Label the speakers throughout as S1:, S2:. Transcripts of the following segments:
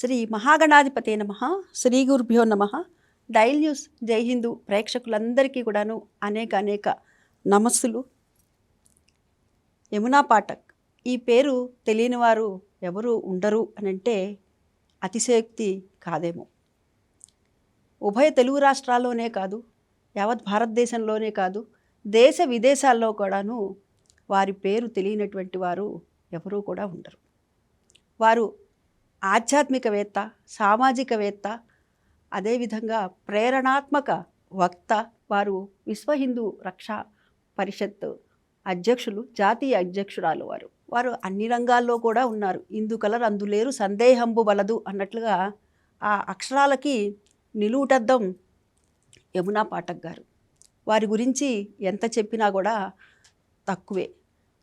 S1: శ్రీ మహాగణాధిపతే నమ శ్రీ గురుభ్యో నమ. డైల్ న్యూస్ జై హిందూ ప్రేక్షకులందరికీ కూడాను అనేక అనేక నమస్సులు. యమునా పాఠక్ ఈ పేరు తెలియని వారు ఎవరు ఉండరు అని అంటే అతిశయోక్తి కాదేమో. ఉభయ తెలుగు రాష్ట్రాల్లోనే కాదు యావత్ భారతదేశంలోనే కాదు దేశ విదేశాల్లో కూడాను వారి పేరు తెలియనటువంటి వారు ఎవరూ కూడా ఉండరు. వారు ఆధ్యాత్మికవేత్త సామాజికవేత్త అదేవిధంగా ప్రేరణాత్మక వక్త వారు విశ్వ హిందూ రక్షా పరిషత్ అధ్యక్షులు జాతీయ అధ్యక్షురాలు వారు. వారు అన్ని రంగాల్లో కూడా ఉన్నారు. ఇందు కలర్ అందులేరు సందేహంబు వలదు అన్నట్లుగా ఆ అక్షరాలకి నిలువుటద్దం యమునా పాఠక్ గారు వారి గురించి ఎంత చెప్పినా కూడా తక్కువే.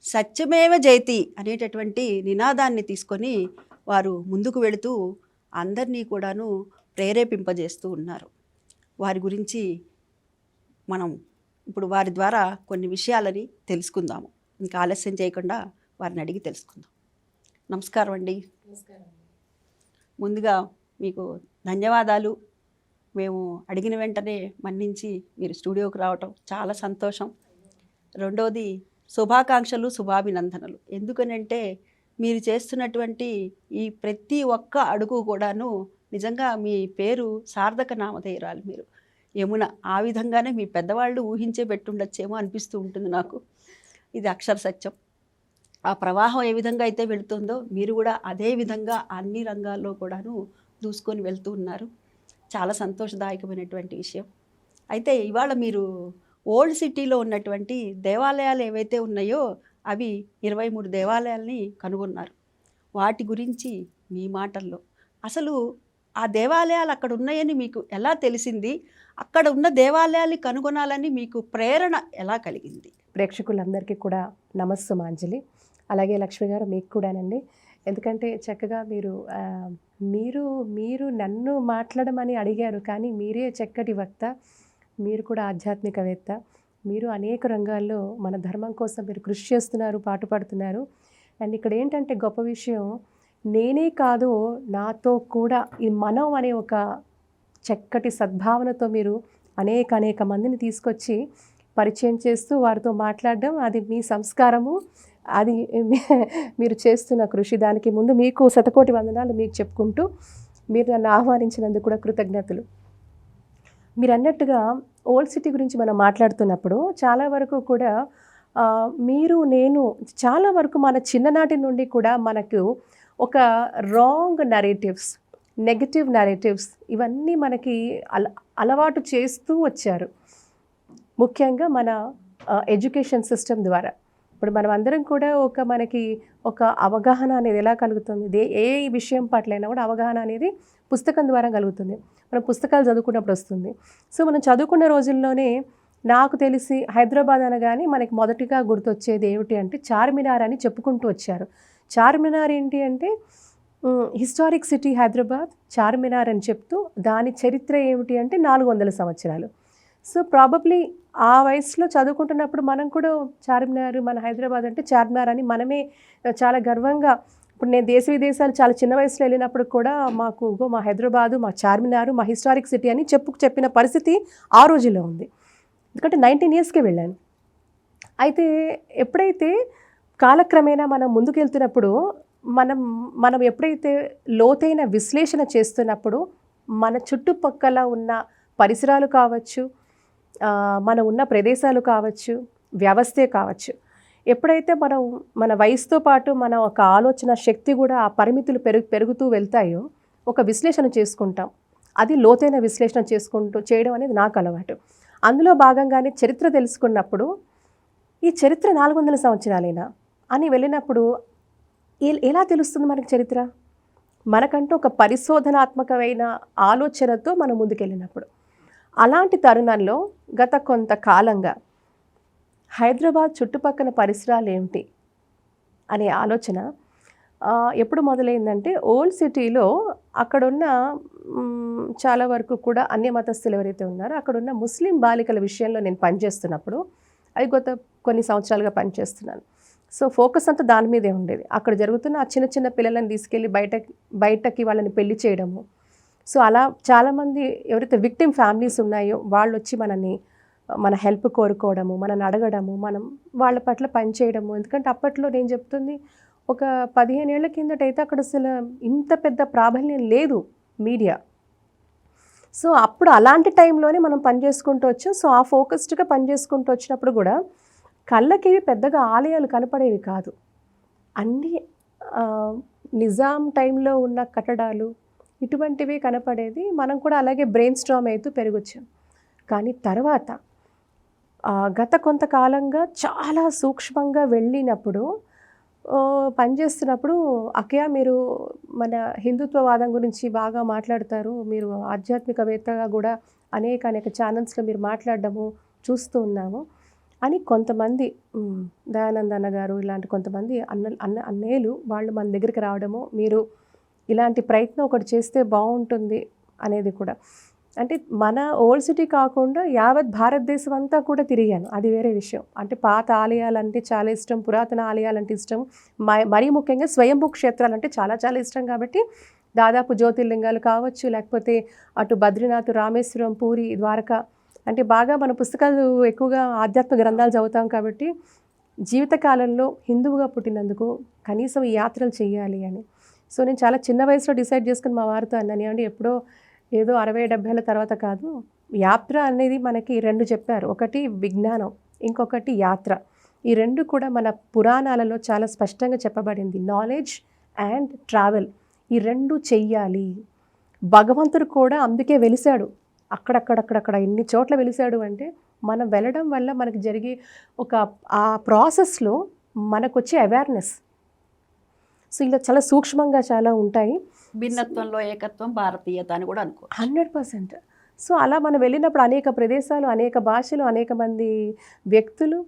S1: సత్యమేవ జయతి అనేటటువంటి నినాదాన్ని తీసుకొని వారు ముందుకు వెళుతూ అందరినీ కూడాను ప్రేరేపింపజేస్తూ ఉన్నారు. వారి గురించి మనం ఇప్పుడు వారి ద్వారా కొన్ని విషయాలని తెలుసుకుందాము. ఇంకా ఆలస్యం చేయకుండా వారిని అడిగి తెలుసుకుందాం. నమస్కారం అండి. ముందుగా మీకు ధన్యవాదాలు. మేము అడిగిన వెంటనే మన్నించి మీరు స్టూడియోకి రావటం చాలా సంతోషం. రెండోది శుభాకాంక్షలు శుభాభినందనలు. ఎందుకనంటే మీరు చేస్తున్నటువంటి ఈ ప్రతి ఒక్క అడుగు కూడాను నిజంగా మీ పేరు సార్థక నామధేయురాలు మీరు. యమున ఆ విధంగానే మీ పెద్దవాళ్ళు ఊహించే పెట్టుండొచ్చేమో అనిపిస్తూ ఉంటుంది నాకు. ఇది అక్షర సత్యం. ఆ ప్రవాహం ఏ విధంగా అయితే వెళుతుందో మీరు కూడా అదే విధంగా అన్ని రంగాల్లో కూడాను దూసుకొని వెళ్తూ ఉన్నారు. చాలా సంతోషదాయకమైనటువంటి విషయం. అయితే ఇవాళ మీరు ఓల్డ్ సిటీలో ఉన్నటువంటి దేవాలయాలు ఏవైతే ఉన్నాయో అవి ఇరవై మూడు దేవాలయాల్ని కనుగొన్నారు. వాటి గురించి మీ మాటల్లో. అసలు ఆ దేవాలయాలు అక్కడ ఉన్నాయని మీకు ఎలా తెలిసింది? అక్కడ ఉన్న దేవాలయాలు కనుగొనాలని మీకు ప్రేరణ ఎలా కలిగింది?
S2: ప్రేక్షకులందరికీ కూడా నమస్సు మాంజలి. అలాగే లక్ష్మి గారు మీకు కూడానండి. ఎందుకంటే చక్కగా మీరు మీరు మీరు నన్ను మాట్లాడమని అడిగారు కానీ మీరే చక్కటి వక్త. మీరు కూడా ఆధ్యాత్మికవేత్త. మీరు అనేక రంగాల్లో మన ధర్మం కోసం మీరు కృషి చేస్తున్నారు పాటు పాడుతున్నారు. అండ్ ఇక్కడ ఏంటంటే గొప్ప విషయం నేనే కాదు నాతో కూడా ఈ మనం అనే ఒక చక్కటి సద్భావనతో మీరు అనేక అనేక మందిని తీసుకొచ్చి పరిచయం చేస్తూ వారితో మాట్లాడడం అది మీ సంస్కారము. అది మీరు చేస్తున్న కృషి. దానికి ముందు మీకు శతకోటి వందనాలు మీకు చెప్పుకుంటూ మీరు నన్ను ఆహ్వానించినందుకు కూడా కృతజ్ఞతలు. మీరు అన్నట్టుగా ఓల్డ్ సిటీ గురించి మనం మాట్లాడుతున్నప్పుడు చాలా వరకు కూడా మీరు నేను చాలా వరకు మన చిన్ననాటి నుండి కూడా మనకు ఒక రాంగ్ నరేటివ్స్ నెగటివ్ నరేటివ్స్ ఇవన్నీ మనకి అల అలవాటు చేస్తూ వచ్చారు. ముఖ్యంగా మన ఎడ్యుకేషన్ సిస్టమ్ ద్వారా. ఇప్పుడు మనం అందరం కూడా ఒక మనకి ఒక అవగాహన అనేది ఎలా కలుగుతుంది? ఏ విషయం పట్లైనా కూడా అవగాహన అనేది పుస్తకం ద్వారా కలుగుతుంది. మనం పుస్తకాలు చదువుకున్నప్పుడు వస్తుంది. సో మనం చదువుకున్న రోజుల్లోనే నాకు తెలిసి హైదరాబాద్ అనగానే మనకి మొదటిగా గుర్తొచ్చేది ఏమిటి అంటే చార్మినార్ అని చెప్పుకుంటూ వచ్చారు. చార్మినార్ ఏంటి అంటే హిస్టారిక్ సిటీ హైదరాబాద్ చార్మినార్ అని చెప్తూ దాని చరిత్ర ఏమిటి అంటే నాలుగు వందల సంవత్సరాలు. సో ప్రాబబ్లీ ఆ వయసులో చదువుకుంటున్నప్పుడు మనం కూడా చార్మినార్ మన హైదరాబాద్ అంటే చార్మినార్ అని మనమే చాలా గర్వంగా ఇప్పుడు నేను దేశ విదేశాలు చాలా చిన్న వయసులో వెళ్ళినప్పుడు కూడా మాకు మా హైదరాబాదు మా చార్మినార్ మా హిస్టారిక్ సిటీ అని చెప్పు చెప్పిన పరిస్థితి ఆ రోజుల్లో ఉంది. ఎందుకంటే నైన్టీన్ ఇయర్స్కే వెళ్ళాను. అయితే ఎప్పుడైతే కాలక్రమేణా మనం ముందుకెళ్తున్నప్పుడు మనం మనం ఎప్పుడైతే లోతైన విశ్లేషణ చేస్తున్నప్పుడు మన చుట్టుపక్కల ఉన్న పరిసరాలు కావచ్చు మనం ఉన్న ప్రదేశాలు కావచ్చు వ్యవస్థే కావచ్చు. ఎప్పుడైతే మనం మన వయసుతో పాటు మన ఒక ఆలోచన శక్తి కూడా ఆ పరిమితులు పెరుగు పెరుగుతూ వెళ్తాయో ఒక విశ్లేషణ చేసుకుంటాం. అది లోతైన విశ్లేషణ చేసుకుంటూ చేయడం అనేది నాకు అలవాటు. అందులో భాగంగానే చరిత్ర తెలుసుకున్నప్పుడు ఈ చరిత్ర నాలుగు వందల సంవత్సరాలైనా అని వెళ్ళినప్పుడు ఎలా తెలుస్తుంది మనకు చరిత్ర? మనకంటూ ఒక పరిశోధనాత్మకమైన ఆలోచనతో మనం ముందుకెళ్ళినప్పుడు. అలాంటి తరుణంలో గత కొంతకాలంగా హైదరాబాద్ చుట్టుపక్కల పరిసరాలు ఏమిటి అనే ఆలోచన ఎప్పుడు మొదలైందంటే ఓల్డ్ సిటీలో అక్కడున్న చాలా వరకు కూడా అన్య మతస్థులు ఎవరైతే ఉన్నారో అక్కడున్న ముస్లిం బాలికల విషయంలో నేను పనిచేస్తున్నప్పుడు అది గత కొన్ని సంవత్సరాలుగా పనిచేస్తున్నాను. సో ఫోకస్ అంతా దాని మీదే ఉండేది. అక్కడ జరుగుతున్న ఆ చిన్న చిన్న పిల్లలను తీసుకెళ్ళి బయట బయటకి వాళ్ళని పెళ్ళి చేయడము సో అలా చాలామంది ఎవరైతే విక్టిమ్ ఫ్యామిలీస్ ఉన్నాయో వాళ్ళు వచ్చి మనని మన హెల్ప్ కోరుకోవడము మనని అడగడము మనం వాళ్ళ పట్ల పనిచేయడము ఎందుకంటే అప్పట్లో నేను చెప్తుంది ఒక పదిహేను ఏళ్ళ కిందటైతే అక్కడ అసలు ఇంత పెద్ద ప్రాబల్యం లేదు మీడియా. సో అప్పుడు అలాంటి టైంలోనే మనం పని చేసుకుంటూ వచ్చాం. సో ఆ ఫోకస్డ్గా పని చేసుకుంటూ వచ్చినప్పుడు కూడా కళ్ళకి పెద్దగా ఆలయాలు కనపడేవి కాదు. అన్నీ నిజాం టైంలో ఉన్న కట్టడాలు ఇటువంటివి కనపడేది మనం కూడా అలాగే బ్రెయిన్ స్ట్రామ్ అవుతూ పెరిగొచ్చాం. కానీ తర్వాత గత కొంతకాలంగా చాలా సూక్ష్మంగా వెళ్ళినప్పుడు పనిచేస్తున్నప్పుడు అక్కయ్య మీరు మన హిందుత్వవాదం గురించి బాగా మాట్లాడతారు మీరు ఆధ్యాత్మికవేత్తగా కూడా అనేక అనేక ఛానల్స్లో మీరు మాట్లాడడము చూస్తూ ఉన్నాము. అని కొంతమంది దయానంద అన్న గారు ఇలాంటి కొంతమంది అన్న అన్న అన్నయ్యలు వాళ్ళు మన దగ్గరికి రావడము మీరు ఇలాంటి ప్రయత్నం ఒకటి చేస్తే బాగుంటుంది అనేది కూడా. అంటే మన ఓల్డ్ సిటీ కాకుండా యావత్ భారతదేశం అంతా కూడా తిరిగాను. అది వేరే విషయం. అంటే పాత ఆలయాలంటే చాలా ఇష్టం పురాతన ఆలయాలంటే ఇష్టం మరీ ముఖ్యంగా స్వయంభూ క్షేత్రాలు అంటే చాలా చాలా ఇష్టం కాబట్టి దాదాపు జ్యోతిర్లింగాలు కావచ్చు లేకపోతే అటు బద్రీనాథ్ రామేశ్వరం పూరి ద్వారకా అంటే బాగా మన పుస్తకాలు ఎక్కువగా ఆధ్యాత్మ గ్రంథాలు చదువుతాం కాబట్టి జీవితకాలంలో హిందువుగా పుట్టినందుకు కనీసం ఈ యాత్రలు చేయాలి అని సో నేను చాలా చిన్న వయసులో డిసైడ్ చేసుకుని మా వారితో అన్నాను ఎప్పుడో ఏదో అరవై డెబ్బైల తర్వాత కాదు యాత్ర అనేది మనకి రెండు చెప్పారు. ఒకటి విజ్ఞానం ఇంకొకటి యాత్ర. ఈ రెండు కూడా మన పురాణాలలో చాలా స్పష్టంగా చెప్పబడింది. నాలెడ్జ్ అండ్ ట్రావెల్ ఈ రెండు చెయ్యాలి. భగవంతుడు కూడా అందుకే వెలిశాడు. అక్కడక్కడక్కడక్కడ ఎన్ని చోట్ల వెలిశాడు అంటే మనం వెళ్ళడం వల్ల మనకి జరిగే ఒక ఆ ప్రాసెస్లో మనకు వచ్చే అవేర్నెస్ సో ఇలా చాలా సూక్ష్మంగా చాలా ఉంటాయి.
S1: భిన్నత్వంలో ఏకత్వం భారతీయత అని కూడా అనుకో
S2: హండ్రెడ్ పర్సెంట్. సో అలా మనం వెళ్ళినప్పుడు అనేక ప్రదేశాలు అనేక భాషలు అనేక మంది వ్యక్తులు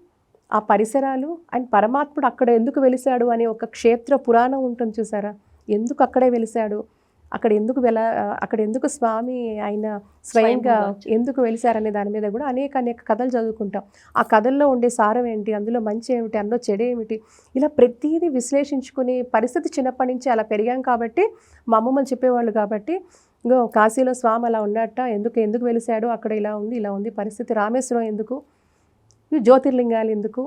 S2: ఆ పరిసరాలు అండ్ పరమాత్ముడు అక్కడ ఎందుకు వెలిశాడు అనే ఒక క్షేత్ర పురాణం ఉంటుంది చూసారా? ఎందుకు అక్కడే వెలిశాడు? అక్కడ ఎందుకు వెల అక్కడ ఎందుకు స్వామి ఆయన స్వయంగా. ఎందుకు వెలిశారనే దాని మీద కూడా అనేక అనేక కథలు చదువుకుంటాం. ఆ కథల్లో ఉండే సారం ఏంటి? అందులో మంచి ఏమిటి? అందులో చెడు ఏమిటి? ఇలా ప్రతిదీ విశ్లేషించుకునే పరిస్థితి చిన్నప్పటి నుంచి అలా పెరిగాం కాబట్టి మా అమ్మమ్మలు చెప్పేవాళ్ళు కాబట్టి ఇంకో కాశీలో స్వామి అలా ఉన్నట్ట ఎందుకు ఎందుకు వెలిశాడు అక్కడ ఇలా ఉంది ఇలా ఉంది పరిస్థితి. రామేశ్వరం ఎందుకు? జ్యోతిర్లింగాలు ఎందుకు?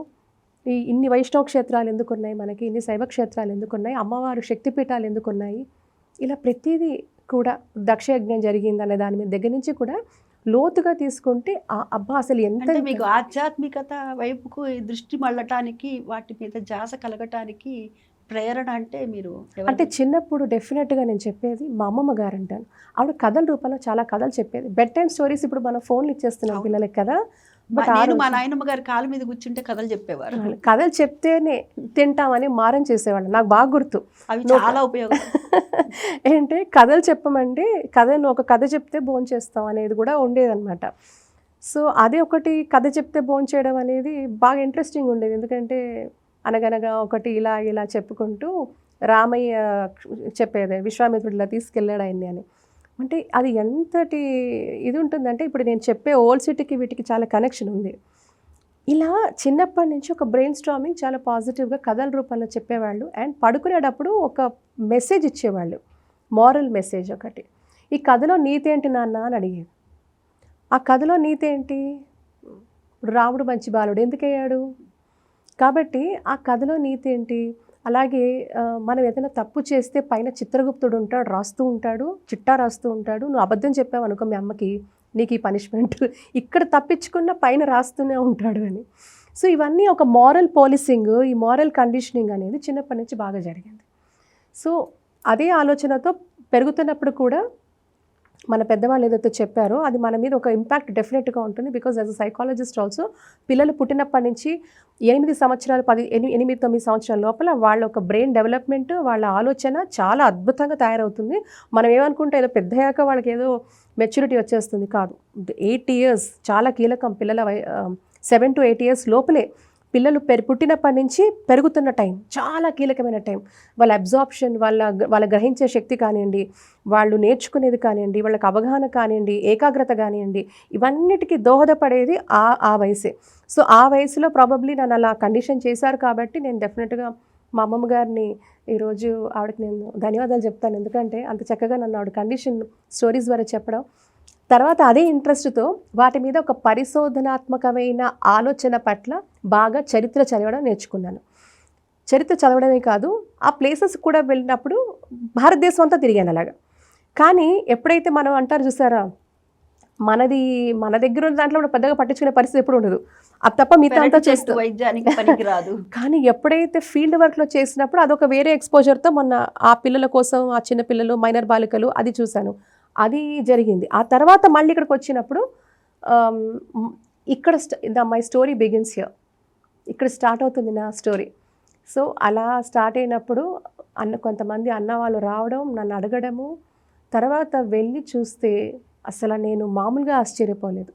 S2: ఈ ఇన్ని వైష్ణవ క్షేత్రాలు ఎందుకు ఉన్నాయి మనకి? ఇన్ని శైవ క్షేత్రాలు ఎందుకు ఉన్నాయి అమ్మవారు శక్తిపీఠాలు ఎందుకు ఉన్నాయి ఇలా ప్రతిదీ కూడా దక్షయజ్ఞం జరిగింది అనే దాని మీద దగ్గర నుంచి కూడా లోతుగా తీసుకుంటే ఆ అబ్బా అసలు ఎంత
S1: మీకు ఆధ్యాత్మికత వైపుకు దృష్టి మళ్ళటానికి వాటి మీద జాస కలగటానికి ప్రేరణ అంటే మీరు?
S2: అంటే చిన్నప్పుడు డెఫినెట్గా నేను చెప్పేది మా అమ్మమ్మ గారు అంటాను ఆవిడ కథల రూపంలో చాలా కథలు చెప్పేది బెడ్ టైమ్ స్టోరీస్ ఇప్పుడు మనం ఫోన్లు ఇచ్చేస్తున్నాం. పిల్లలకి కదా
S1: నేను మా నాయనమ్మ గారి కాలు మీద కూర్చుంటే కథలు చెప్పేవారు.
S2: కథలు చెప్తేనే తింటామని మారం చేసేవాళ్ళు. నాకు బాగా గుర్తు.
S1: అవి చాలా ఉపయోగం.
S2: ఏంటి కథలు చెప్పమంటే కథ నువ్వు ఒక కథ చెప్తే భోంచేస్తాం చేస్తాం అనేది కూడా ఉండేదన్నమాట. సో అదే ఒకటి కథ చెప్తే భోంచేయడం చేయడం అనేది బాగా ఇంట్రెస్టింగ్ ఉండేది. ఎందుకంటే అనగనగా ఒకటి ఇలా ఇలా చెప్పుకుంటూ రామయ్య చెప్పేది విశ్వామిత్రుడు ఇలా తీసుకెళ్ళాడు ఆయన్ని అని. అంటే అది ఎంతటి ఇది ఉంటుందంటే ఇప్పుడు నేను చెప్పే ఓల్డ్ సిటీకి వీటికి చాలా కనెక్షన్ ఉంది. ఇలా చిన్నప్పటి నుంచి ఒక బ్రెయిన్ స్ట్రామింగ్ చాలా పాజిటివ్గా కథల రూపంలో చెప్పేవాళ్ళు అండ్ పడుకునేటప్పుడు ఒక మెసేజ్ ఇచ్చేవాళ్ళు. మారల్ మెసేజ్ ఒకటి. ఈ కథలో నీతి ఏంటి నాన్న అని అడిగేది ఆ కథలో నీతి ఏంటి? రాముడు మంచి బాలుడు ఎందుకు అయ్యాడు కాబట్టి ఆ కథలో నీతి ఏంటి? అలాగే మనం ఏదైనా తప్పు చేస్తే పైన చిత్రగుప్తుడు ఉంటాడు రాస్తూ ఉంటాడు చిట్టా రాస్తూ ఉంటాడు. నువ్వు అబద్ధం చెప్పావు అనుకో మీ అమ్మకి నీకు ఈ పనిష్మెంట్ ఇక్కడ తప్పించుకున్న పైన రాస్తూనే ఉంటాడు అని. సో ఇవన్నీ ఒక మారల్ పోలీసింగ్ ఈ మారల్ కండిషనింగ్ అనేది చిన్నప్పటి నుంచి బాగా జరిగింది. సో అదే ఆలోచనతో పెరుగుతున్నప్పుడు కూడా మన పెద్దవాళ్ళు ఏదైతే చెప్పారో అది మన మీద ఒక ఇంపాక్ట్ డెఫినెట్గా ఉంటుంది because as a psychologist also పిల్లలు పుట్టినప్పటి నుంచి ఎనిమిది సంవత్సరాలు పది ఎనిమిది తొమ్మిది సంవత్సరాల లోపల వాళ్ళ ఒక బ్రెయిన్ డెవలప్మెంట్ వాళ్ళ ఆలోచన చాలా అద్భుతంగా తయారవుతుంది. మనం ఏమనుకుంటే ఏదో పెద్దయ్యాక వాళ్ళకి ఏదో మెచ్యూరిటీ వచ్చేస్తుంది కాదు. ఎయిట్ ఇయర్స్ చాలా కీలకం పిల్లల సెవెన్ టు ఎయిట్ ఇయర్స్ లోపలే పిల్లలు పెరు పుట్టినప్పటి నుంచి పెరుగుతున్న టైం చాలా కీలకమైన టైం. వాళ్ళ అబ్జార్ప్షన్ వాళ్ళ వాళ్ళ గ్రహించే శక్తి కానివ్వండి వాళ్ళు నేర్చుకునేది కానివ్వండి వాళ్ళకి అవగాహన కానివ్వండి ఏకాగ్రత కానివ్వండి ఇవన్నిటికీ దోహదపడేది ఆ ఆ వయసే. సో ఆ వయసులో ప్రాబబ్లీ నన్ను అలా కండిషన్ చేశారు కాబట్టి నేను డెఫినెట్గా మా అమ్మమ్మ గారిని ఈరోజు ఆవిడకి నేను ధన్యవాదాలు చెప్తాను. ఎందుకంటే అంత చక్కగా నన్ను ఆవిడ కండిషన్ స్టోరీస్ ద్వారా చెప్పడం తర్వాత అదే ఇంట్రెస్ట్తో వాటి మీద ఒక పరిశోధనాత్మకమైన ఆలోచన పట్ల బాగా చరిత్ర చదవడం నేర్చుకున్నాను. చరిత్ర చదవడమే కాదు ఆ ప్లేసెస్ కూడా వెళ్ళినప్పుడు భారతదేశం అంతా తిరిగాను అలాగా. కానీ ఎప్పుడైతే మనం అంటారు చూసారా మనది మన దగ్గర ఉన్న దాంట్లో కూడా పెద్దగా పట్టించుకునే పరిస్థితి ఎప్పుడు ఉండదు. అది తప్ప మిగతా అంతా చేస్తాం
S1: వైద్యానికి పనికిరాదు.
S2: కానీ ఎప్పుడైతే ఫీల్డ్ వర్క్లో చేసినప్పుడు అదొక వేరే ఎక్స్పోజర్తో మొన్న ఆ పిల్లల కోసం ఆ చిన్న పిల్లలు మైనర్ బాలికలు అది చూశాను. అది జరిగింది. ఆ తర్వాత మళ్ళీ ఇక్కడికి వచ్చినప్పుడు ఇక్కడ the my story begins here. ఇక్కడ స్టార్ట్ అవుతుంది నా స్టోరీ. సో అలా స్టార్ట్ అయినప్పుడు అన్న కొంతమంది అన్న వాళ్ళు రావడం నన్ను అడగడము తర్వాత వెళ్ళి చూస్తే అసలు నేను మామూలుగా ఆశ్చర్యపోలేదు.